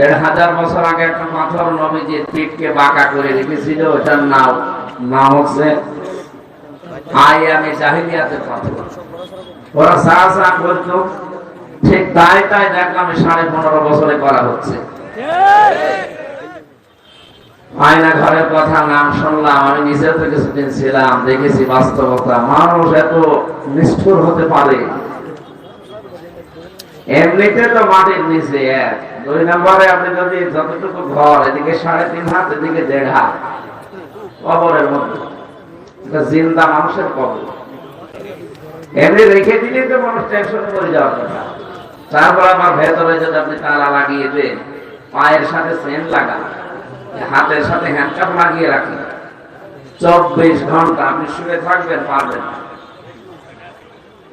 দেড় হাজার বছর আগে একটা পাথর বাঁকা করে রেখেছিল, ওটার নাম হচ্ছে আমি জাহিলিয়াতের পাথর। ওরা ঠিক তাই তাই দেখলাম সাড়ে পনেরো বছরে করা হচ্ছে। আয়না ঘরের কথা নাম শুনলাম, আমি নিজেও তো কিছুদিন ছিলাম, দেখেছি বাস্তবতা। মানুষ এত নিষ্ঠুর হতে পারে। এমনিতে তো মাটির নিচে এক। দুই নম্বরে আপনি যদি যতটুকু ঘর, এদিকে সাড়ে তিন হাত, এদিকে দেড় হাত, কবরের মধ্যে। জিন্দা মানুষের কবর। এমনি রেখে দিলে তো মানুষ টেনশন করে যাওয়ার কথা। তারপর আমার ভেতরে যদি আপনি লাগিয়ে দেন, পায়ের সাথে সেন লাগান, হাতের সাথে হ্যান্ডকাপ লাগিয়ে রাখেন, চব্বিশ ঘণ্টা আপনি শুয়ে থাকবেন, পারবেন না।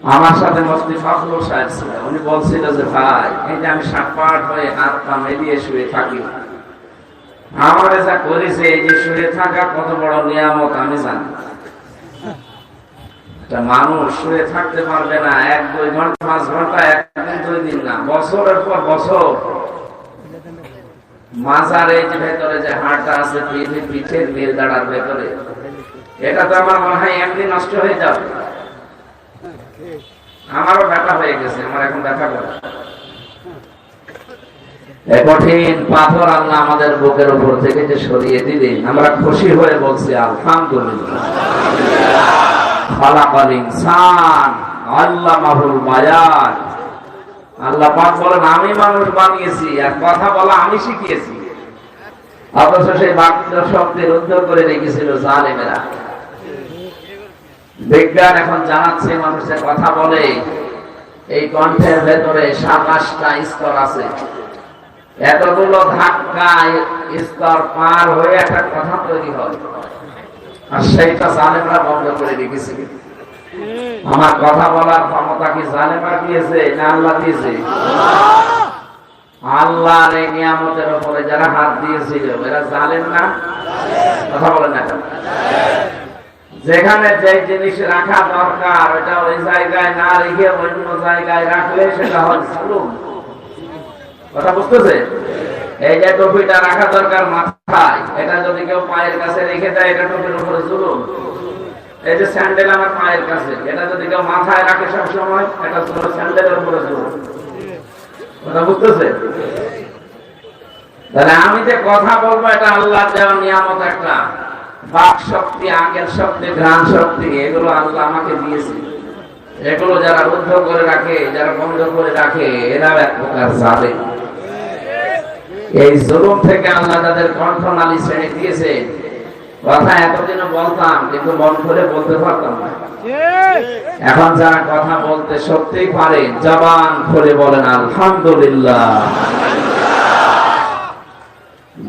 আমার সাথে মস্তি ফখরুল সাহেব ছিল। উনি বলছিল যে, ভাই, এই যে আমি সাতপাট হয়ে হাত পা মেলিয়ে শুয়ে থাকি, আমার যা করেছে, এই যে শুয়ে থাকা কত বড় নিয়ামত আমি জানি মানুষ শুয়ে থাকতে পারবে না, এক, দুই ঘণ্টা, পাঁচ ঘণ্টা একদিন দুই দিন না, বছরের পর বছর। মাজার এই যে ভেতরে যে হাড়টা আছে, পিঠে, পিঠের দাঁড়ার ভেতরে, এটা তো আমার মনে হয় এমনি নষ্ট হয়ে যাবে। আমারও ব্যথা হয়ে গেছে, আমার এখন ব্যথা করে। কঠিন পাথর আল্লাহ আমাদের বুকের উপর থেকে যে সরিয়ে দিলেন, আমরা খুশি হয়ে বলছি আল্লাহ পাক বলেন, আমি মানুষ বানিয়েছি, আর কথা বলা আমি শিখিয়েছি। অথচ সেই বাক্য শব্দের উদ্ধার করে রেখেছিল জালেমেরা। বিজ্ঞান এখন জানাচ্ছে মানুষের কথা বলে, এই কণ্ঠের ভেতরে সাতাশটা স্তর আছে। এতগুলো ধাক্কা স্তর পার হয়ে একটা কথা তৈরি হয়। আর সেইটা জালেমরা বন্ধ করে রেখেছে। আমার কথা বলার ক্ষমতা কি জালেমরা দিয়েছে না আল্লাহ দিয়েছে? আল্লাহর এই নিয়ামতের উপরে যারা হাত দিয়েছিল, এরা জালেম না? কথা বলেন না? যেখানে যে জিনিস রাখা দরকার ওটা ওই জায়গায় না রেখে অন্য জায়গায় রাখলে সেটা হয় জুলুম কথা বুঝতেছে? এই যে টুপিটা রাখা দরকার মাথায়, এটা যদি কেউ পায়ের কাছে রেখে দেয়, এটা টুপির উপরে জুলুম। এই যে স্যান্ডেল আমার পায়ের কাছে, এটা যদি কেউ মাথায় রাখে সব সময় এটা স্যান্ডেলের উপরে জুলুম। কথা বুঝতেছে? তাহলে আমি যে কথা বলব, এটা আল্লাহ দেওয়া নিয়ামত একটা। বাক শক্তি আঙ্গের শক্তি ঘ্রাণ শক্তি এগুলো আল্লাহ আমাকে দিয়েছে। এগুলো যারা রুদ্ধ করে রাখে, যারা বন্ধ করে রাখে এরাও এক প্রকার এই জুলুম থেকে আল্লাহ তাদের শ্রেণি দিয়েছে। কথা বলতাম, কিন্তু মন করে বলতে পারতাম না। এখন যারা কথা বলতে সত্যি পারে, জবান খুলে বলেন, আলহামদুলিল্লাহ।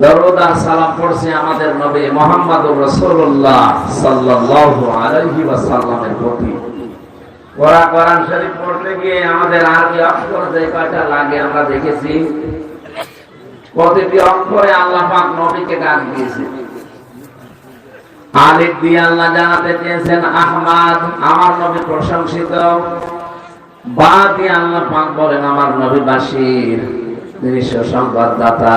দরুদ সালাম পড়ছে আমাদের নবী আলাইহি ওয়াসাল্লামের প্রতি। ওরা কোরআন শরীফ পড়তে গিয়ে আমাদের অক্ষর যে কয়টা লাগে আমরা দেখেছি। প্রতিটি অক্ষরে আল্লাহ পাক নবীকে ডাক দিয়েছে। আলিফ দিয়ে আল্লাহ জানাতে চেয়েছেন, আহমাদ, আমার নবী প্রশংসিত। বা দিয়ে আল্লাহ পাক বলেন, আমার নবী বাসির তিনি সুসংবাদদাতা।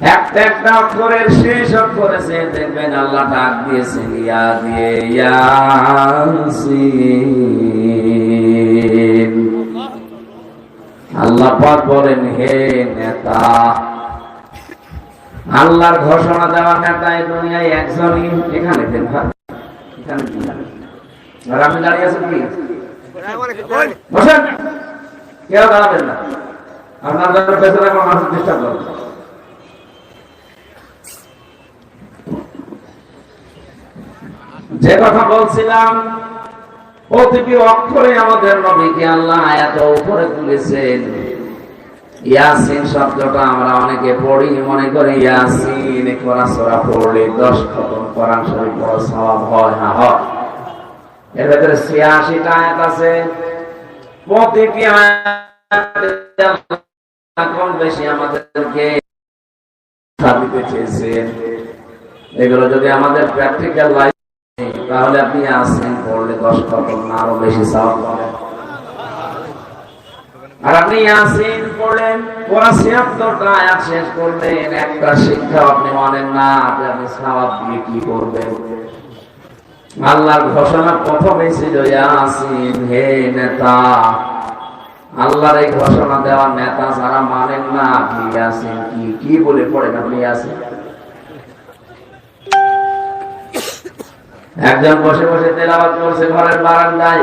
একটা একটা আল্লাহ ডাক বলেন, হে নেতা, আল্লাহর ঘোষণা দেওয়ার নেতা এই দুনিয়ায় একজনই এখানে দেন এখানে আর আপনি দাঁড়িয়ে আছেন কি? না। আপনার পেছনে আমার মানুষ ডিস্টার্ব যে কথা বলছিলাম, প্রতিটি অক্ষরে আমাদের নবীকে আল্লাহ এত উপরে তুলেছেন। ইয়াসিন শব্দটা আমরা অনেকে পড়ি, মনে করি ইয়াসিন কোরআন সূরা পড়লে 10 খতম কোরআন শরীফ পড়া সওয়াব হয় না, হয়। এর ভেতরে 86 টা আয়াত আছে। প্রতিটি আয়াতে বেশি আমাদেরকে চেয়েছেন। এগুলো যদি আমাদের প্র্যাকটিক্যাল লাইফ তাহলে আপনি আসেন, পড়লে দশ খতম না আরও বেশি আর আপনি ইয়াসিন পড়লেন ছিয়াত্তরটা আয়াত শেষ করলেন, একটা শিক্ষা আপনি মানেন না, আপনি দিয়ে কি করবেন? আল্লাহর ঘোষণা প্রথমে ছিল ইয়াসিন হে নেতা। আল্লাহর এই ঘোষণা দেওয়া নেতা যারা মানেন না, আপনি ইয়াসিন কি কি বলে পড়েন আপনি ইয়াসিন একজন বসে বসে তেলাওয়াত করছে ঘরের বারান্দায়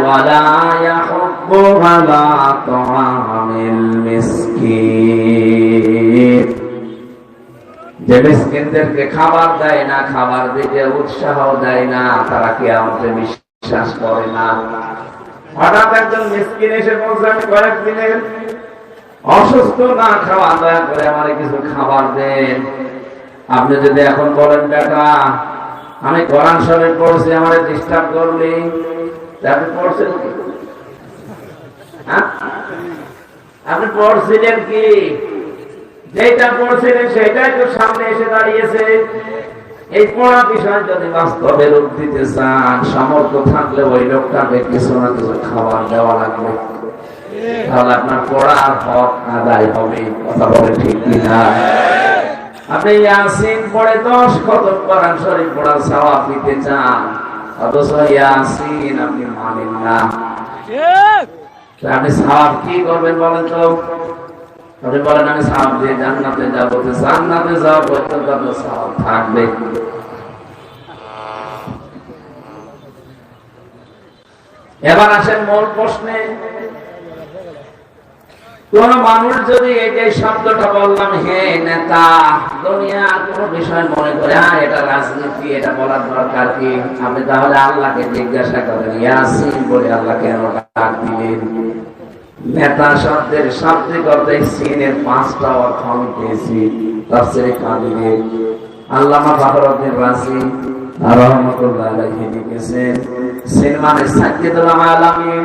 যে মিসকিনদেরকে খাবার দেয় না, খাবার দিতে উৎসাহ দেয় না, তারা কি আমাকে বিশ্বাস করে না। হঠাৎ একজন মিসকিন এসে বলছে, আমি কয়েকদিনের অসুস্থ, না খাওয়া, দয়া করে আমার কিছু খাবার দেন। আপনি যদি এখন বলেন, বেটা আমি কোরআন শরীফ পড়ছি, আমার ডিস্টার্ব করলি। আপনি পড়ছেন কি? হ্যাঁ? আপনি পড়ছিলেন কি? যেটা পড়ছিলেন সেটাই তো সামনে এসে দাঁড়িয়েছে। এই পড়া বিষয় যদি বাস্তবে রূপ দিতে চান, সামর্থ্য থাকলে ওই লোকটাকে কিছু না কিছু খাবার দেওয়া লাগবে। তাহলে আপনার পড়ার হক আদায় হবে, কথা বলে ঠিক কিনা? আপনি ইয়াসিন পড়ে দশ খতম কোরআন শরীফ পড়ার সওয়াব পেতে চান অথচ ইয়াসিন আপনি মানেন না। আপনি সওয়াব কি করবেন বলেন তো? আপনি বলেন আমি সওয়াব দিয়ে জান্নাতে যাব তো জান্নাতে যাওয়া পর্যন্ত আপনার সওয়াব থাকবে। এবার আসেন মূল প্রশ্নে। কোন মানুষ যদি এই যে শব্দটা বললাম, হে নেতা, দুনিয়া কোন বিষয় মনে করে হ্যাঁ এটা রাজনীতি, এটা বলার দরকার কি? আপনি তাহলে আল্লাহকে জিজ্ঞাসা করেন, ইয়াসিন বলে আল্লাহ কেন ডাক দিলেন? নেতা শব্দের শাব্দিক অর্থে সিনের পাঁচটা অর্থ আমি পেয়েছি। তাফসিরে কাদিরে আল্লামা বাবরউদ্দিন রাজি রহমতুল্লাহ লিখেছেন সিন মানে সাজ্জাদুল আলামিন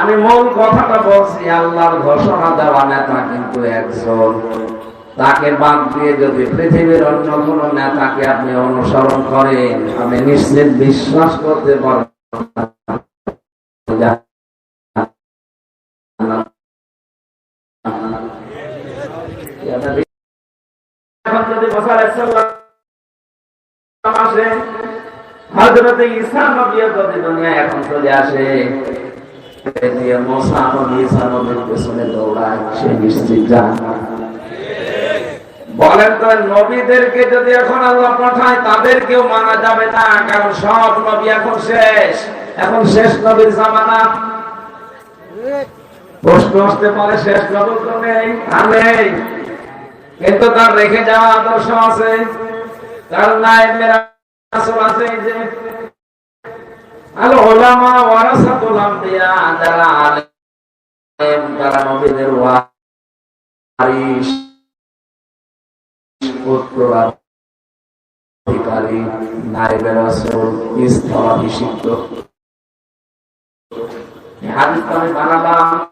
আমি মূল কথাটা বলছি, আল্লাহর ঘোষণা দেওয়া নেতা কিন্তু একজন। তাকে বাদ দিয়ে যদি পৃথিবীর অন্য কোন নেতাকে আপনি অনুসরণ করেন, আমি নিশ্চিত বিশ্বাস করতে পারব বলেন তো নবীদেরকে যদি এখন আল্লাহ পাঠায় তাদেরকেও মানা যাবে না কারণ সব নবী এখন শেষ এখন শেষ নবীর জামানা প্রশ্ন আসতে পারে শেষ নবী তো নেই, আর নেই। কিন্তু তার রেখে যাওয়া আদর্শ আছে। তার নাই মেরা আছে যে। আল ওলামা ওয়ারাসাতুল আম্বিয়া, যারা আলেম তারা নবীদের ওয়ারিস উত্তরাধিকারী নাইবে রাসূল, স্থলাভিষিক্ত। হাদিস আমি বানালাম।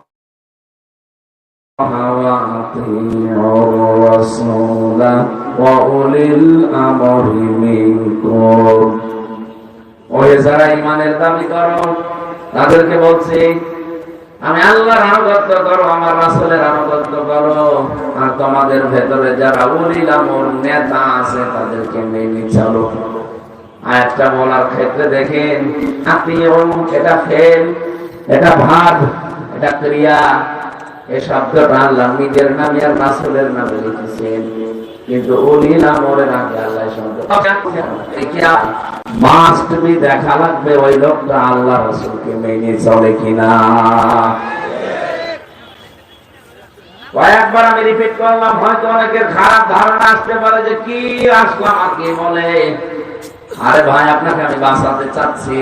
আমরি ওই যারা ইমানের দাবি করো, তাদেরকে বলছি, আমি আল্লাহর আনুগত্য করো, আমার রাসূলের আনুগত্য করো, আর তোমাদের ভেতরে যারা উলিল আমর নেতা আছে, তাদেরকে মেনে চলো। আয়াতটা বলার ক্ষেত্রে দেখেন আত্মীয় এটা ফেল, এটা ভাব এটা ক্রিয়া এই শব্দটা আল্লাহ নিজের নামে আর রাসূলের নামে লিখেছেন কিন্তু উলিল আমরের আগে আল্লাহ শব্দ মাস্ট বি দেখা লাগবে ওই লোকটা আল্লাহ রাসূলকে মেনে চলে কিনা। কয়েকবার আমি রিপিট করলাম হয়তো অনেকের খারাপ ধারণা আসতে পারে যে কি আসলাম আর কি বলে। আরে ভাই আপনাকে আমি বাঁচাতে চাচ্ছি।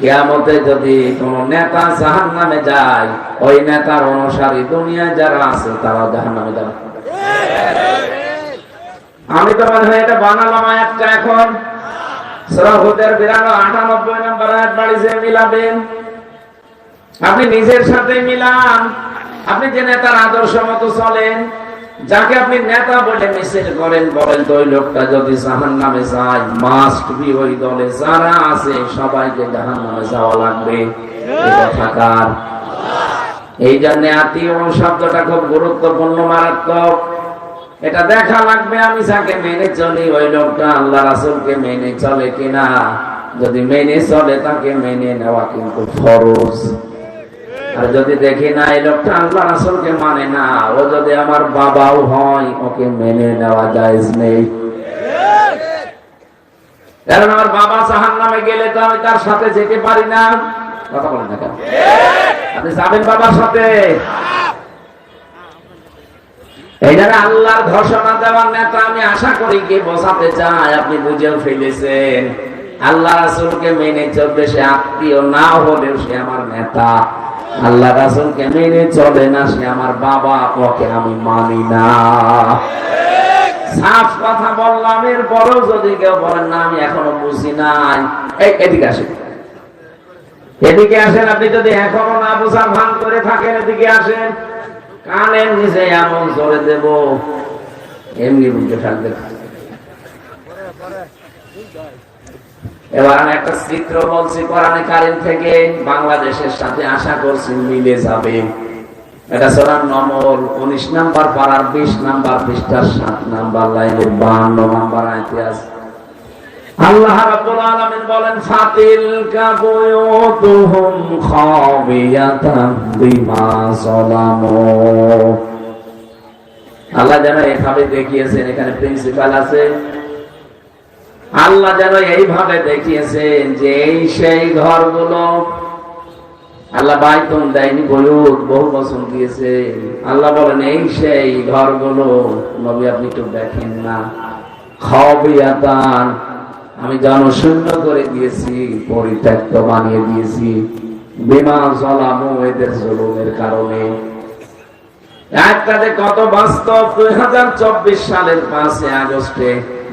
কিয়ামতে যদি কোন নেতা জাহান্নামে যায়, ওই নেতার অনুসারী দুনিয়ায় যারা আছে তারা জাহান্নামে যাবে। আমি তো মনে হয় এটা বানালাম আয়াতটা এখন। সরহুদের বিরানো আটানব্বই নম্বর আয়াত বাড়িতে মিলাবেন। আপনি নিজের সাথে মিলান। আপনি যে নেতার আদর্শ মতো চলেন। যাকে আপনি নেতা বলে মিছিল করেন, বলেন তো ওই লোকটা যদি জাহান নামে যায় মাস্ট বি ওই দলে যারা আছে, সবাইকে জাহান নামে যাওয়া লাগবে। থাকার এই জন্য আত্মীয় শব্দটা খুব গুরুত্বপূর্ণ, মারাত্মক। এটা দেখা লাগবে আমি যাকে মেনে চলি, ওই লোকটা আল্লাহ রাসুলকে মেনে চলে কিনা। যদি মেনে চলে, তাকে মেনে নেওয়া কিন্তু ফরজ। আর যদি দেখি না এই লোকটা আল্লাহ রাসুলকে মানে না, ও যদি আমার বাবাও হয়, ওকে মেনে নেওয়া যায় নেই। কারণ আমার বাবা নামে গেলে তো আমি তার সাথে যেতে পারি না। কথা বলেন না কেন? আপনি যাবেন বাবার সাথে? আল্লাহর ঘোষণা দেওয়ার নেতা আমি আশা করি কি বোঝাতে চাই আপনি বুঝেও ফেলেছেন। আল্লাহ রাসুলকে মেনে চলবে সে আত্মীয় না হলেও সে আমার নেতা। আল্লাহ রাসুলকে মেনে চলে না, সে আমার বাবা, ওকে আমি মানি না। সাফ কথা বললাম এর পরও যদি কেউ বলেন, না, আমি এখনও বুঝি নাই। এদিকে আসেন। এদিকে আসেন, আপনি যদি এখনও না বোঝার ভান করে থাকেন, এদিকে আসেন। কানের নিচে এমন জোরে দেব, এমনি বুঝতে থাকবে এবার আমি একটা চিত্র বলছি, কোরআনে কারিম থেকে বাংলাদেশের সাথে আশা করছি মিলে যাবে। এটা সোনার নমল, উনিশ নাম্বার পাড়ার বিশ নাম্বার পৃষ্ঠার সাত নাম্বার লাইনের বাহান্ন নাম্বার আইতে আছে আল্লাহ রাব্বুল আলামিন বলেন, ফাতিলকা বুয়ুতুহুম খাবিয়াতান বিমা যালামু। আল্লাহ যেন এভাবে দেখিয়েছেন, এখানে প্রিন্সিপাল আছে। আল্লাহ যেন এইভাবে দেখিয়েছেন যে এই সেই ঘরগুলো আল্লাহ বাইতন দেয়নি বয়ুত বহু বছর দিয়েছে আল্লাহ বলেন, এই সেই ঘরগুলো, নবী আপনি একটু দেখেন না। খাবিয়াতান, আমি জনশূন্য করে দিয়েছি, পরিত্যক্ত বানিয়ে দিয়েছি। বিমা জলামু, এদের জুলুমের কারণে। একটাতে কত বাস্তব, দুই হাজার চব্বিশ সালের পাঁচে আগস্টে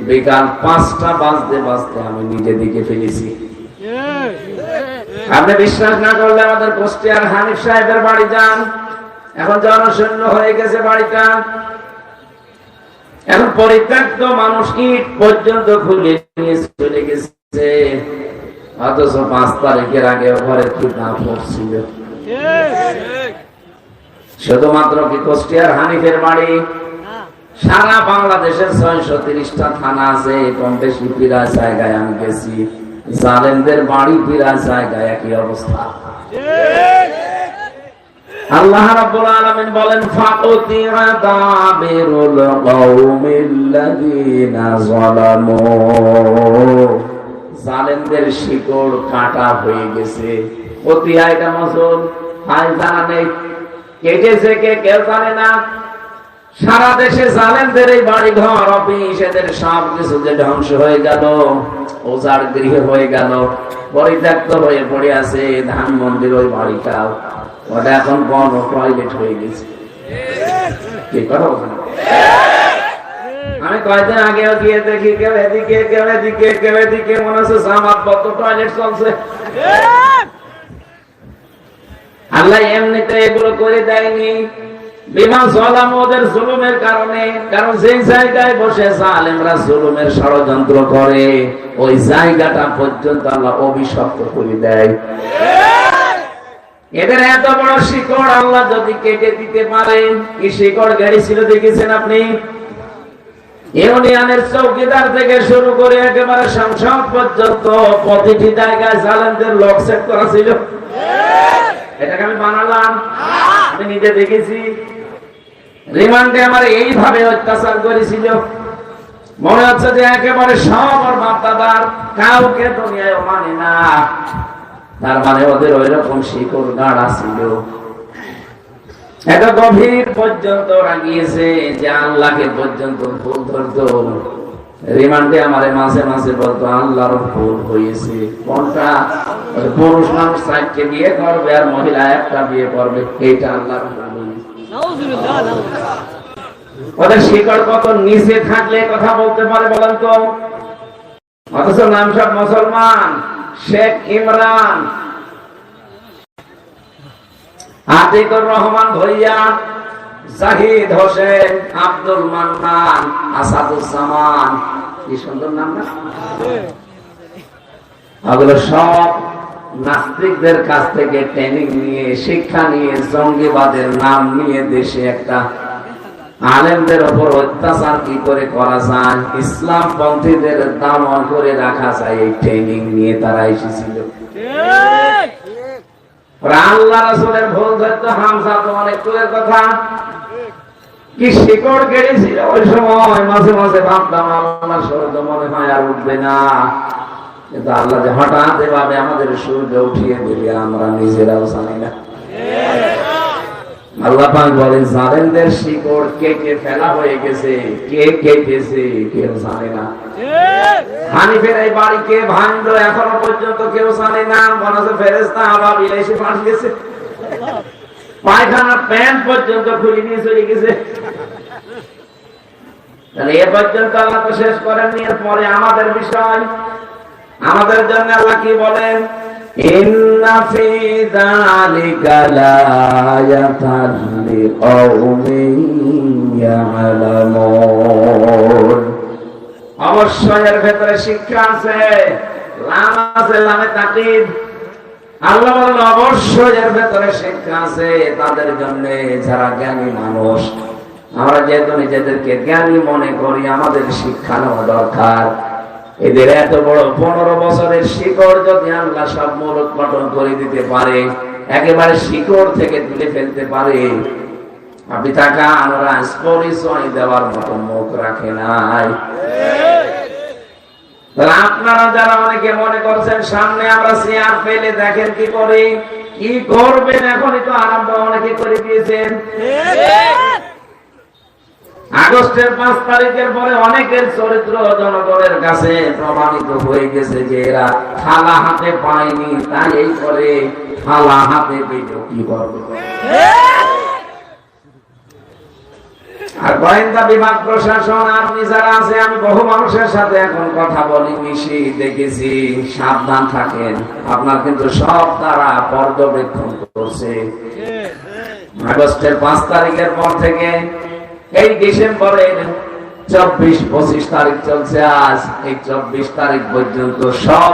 বিকাল পাঁচটা বাজতে বাজতে আমি নিজে দিকে ফেলেছি। আপনি বিশ্বাস না করলে আমাদের কুষ্টিয়ার হানিফ সাহেবের বাড়ি যান। এখন জনশূন্য হয়ে গেছে বাড়িটা। এখন পরিত্যক্ত মানুষ ইট পর্যন্ত খুলে নিয়ে চলে গেছে। অথচ পাঁচ তারিখের আগে ঘরে কি না পড়ছিল শুধুমাত্র কি কুষ্টিয়ার হানিফের বাড়ি? সারা বাংলাদেশের ছয়শো তিরিশটা থানা আছে, কম বেশি পিরা জায়গায় আমি গেছি। জালেমদের বাড়ি পিরা জায়গায় একই অবস্থা। আল্লাহ রাব্বুল আলামিন বলেন ফাকুতিরা দাবিরুল কওমিল্লাযিনা যালামু। জালেমদের শিকড় কাটা হয়ে গেছে। অতি আয়টা মসুল হাই জানা নেই কেটেছে কে, কেউ জানে না। সারা দেশে জালেমদের এই বাড়ি ঘর অফিস এদের সব কিছু যে ধ্বংস হয়ে গেল, ওজার গৃহ হয়ে গেল, পরিত্যক্ত হয়ে পড়ে আছে ধান মন্দির ওই বাড়িটাও ওটা এখন বন টয়লেট হয়ে গেছে। কি বলছেন? আমি কয়েকদিন আগেও গিয়ে দেখি, কেউ এদিকে কেউ এদিকে কেউ এদিকে, মনে হচ্ছে জামাত বদ্ধ টয়লেট চলছে। আল্লাহ এমনিতে এগুলো করে দেয়নি। ছিল দেখেছেন আপনি? ইউনিয়নের চৌকিদার থেকে শুরু করে একেবারে সংসদ পর্যন্ত প্রতিটি জায়গায় জালেমদের লক সেট করা ছিল। এটাকে আমি বানালাম। আমি নিজে দেখেছি। রিমান্ডে আমার এইভাবে অত্যাচার করেছিল। মনে হচ্ছে যে একেবারে সব ওর বাপদাদার কাউকে দুনিয়ায় মানে না। তার মানে ওদের ওই রকম শিকড় গাড়া ছিল। এত গভীর পর্যন্ত ওরা গিয়েছে যে আল্লাহকে পর্যন্ত ভুল ধরতো। রিমান্ডে আমারে মাঝে মাঝে বলতো আল্লাহর ভুল হয়েছে কোনটা? পুরুষ মানুষ চারটে বিয়ে করবে আর মহিলা একটা বিয়ে করবে, এইটা আল্লাহর ভুল হয়েছে। ওদের শিকড় কত নিচে থাকলে কথা বলতে পারে বলেন তো? অথচ নাম সব মুসলমান শেখ ইমরান। আতিকুর রহমান ভৈয়া জাহিদ হোসেন আব্দুল মান্নান আসাদুজ্জামান। কি সুন্দর নাম না? ওগুলো সব নাস্তিকদের কাছ থেকে ট্রেনিং নিয়ে শিক্ষা নিয়ে জঙ্গিবাদের নাম নিয়ে দেশে একটা আলেমদের ওপর অত্যাচার কি করে করা যায়? ইসলাম পন্থীদের দামন করে রাখা যায় এই ট্রেনিং নিয়ে তারা এসেছিল। আল্লাহ রাসূলের ভুল ধরতো হামজা তো অনেক দূরের কথা। কি শিকড় কেড়েছিল ওই সময়? মাঝে মাঝে ভাবতাম আল্লাহ সরদ মনে হয় আর উঠবে না। কিন্তু আল্লাহ যে হঠাৎ এভাবে আমাদের সূর্য উঠিয়ে দিলে আমরা নিজেরাও জানি না। আল্লাহ বলেন, জালেমদের শিকড় কেটে ফেলা হয়ে গেছে। কে কেটেছে কেউ জানে না। হানিফের এই বাড়ি কে ভাঙলো এখনও পর্যন্ত কেউ জানে না। মনে হচ্ছে ফেরেস্তা আবার এসে পাঠিয়েছে পায়খানা প্যান্ট পর্যন্ত খুলে নিয়ে চলে গেছে। তাহলে এ পর্যন্ত আল্লাহ তো শেষ করেননি। এরপরে আমাদের বিষয় আমাদের জন্য আল্লাহ কি বলেন? এর ভেতরে শিক্ষা আছে অবশ্যই এর ভেতরে শিক্ষা আছে তাদের জন্য যারা জ্ঞানী মানুষ। আমরা যেহেতু নিজেদেরকে জ্ঞানী মনে করি, আমাদের শিক্ষা নেওয়া দরকার। এদের এত বড় পনেরো বছরের শিকড় যদি আল্লাহ সব মূল উৎপাদন করে দিতে পারে, একেবারে শিকড় থেকে তুলে ফেলতে পারে, আপনি টাকা আমরা পরিচয় দেওয়ার মতো মুখ রাখে নাই। আপনারা যারা অনেকে মনে করছেন, সামনে আমরা চেয়ার ফেলে দেখেন কি করে, কি করবেন? এখনই তো আরম্ভ অনেকে করে দিয়েছেন। আগস্টের পাঁচ তারিখের পরে অনেকের চরিত্র জনগণের কাছে প্রমাণিত হয়ে গেছে যে এরা থালা হাতে পায়নি, তাই এই করে থালা হাতে পেয়ে কি করবে। আর গোয়েন্দা বিভাগ, প্রশাসন, আর্মি যারা আছে, আমি বহু মানুষের সাথে এখন কথা বলি, মিশি, দেখেছি, সাবধান থাকেন। আপনার কিন্তু সব তারা পর্যবেক্ষণ করছে। আগস্টের পাঁচ তারিখের পর থেকে এই ডিসেম্বরের চব্বিশ পঁচিশ তারিখ চলছে আজ এই চব্বিশ তারিখ পর্যন্ত সব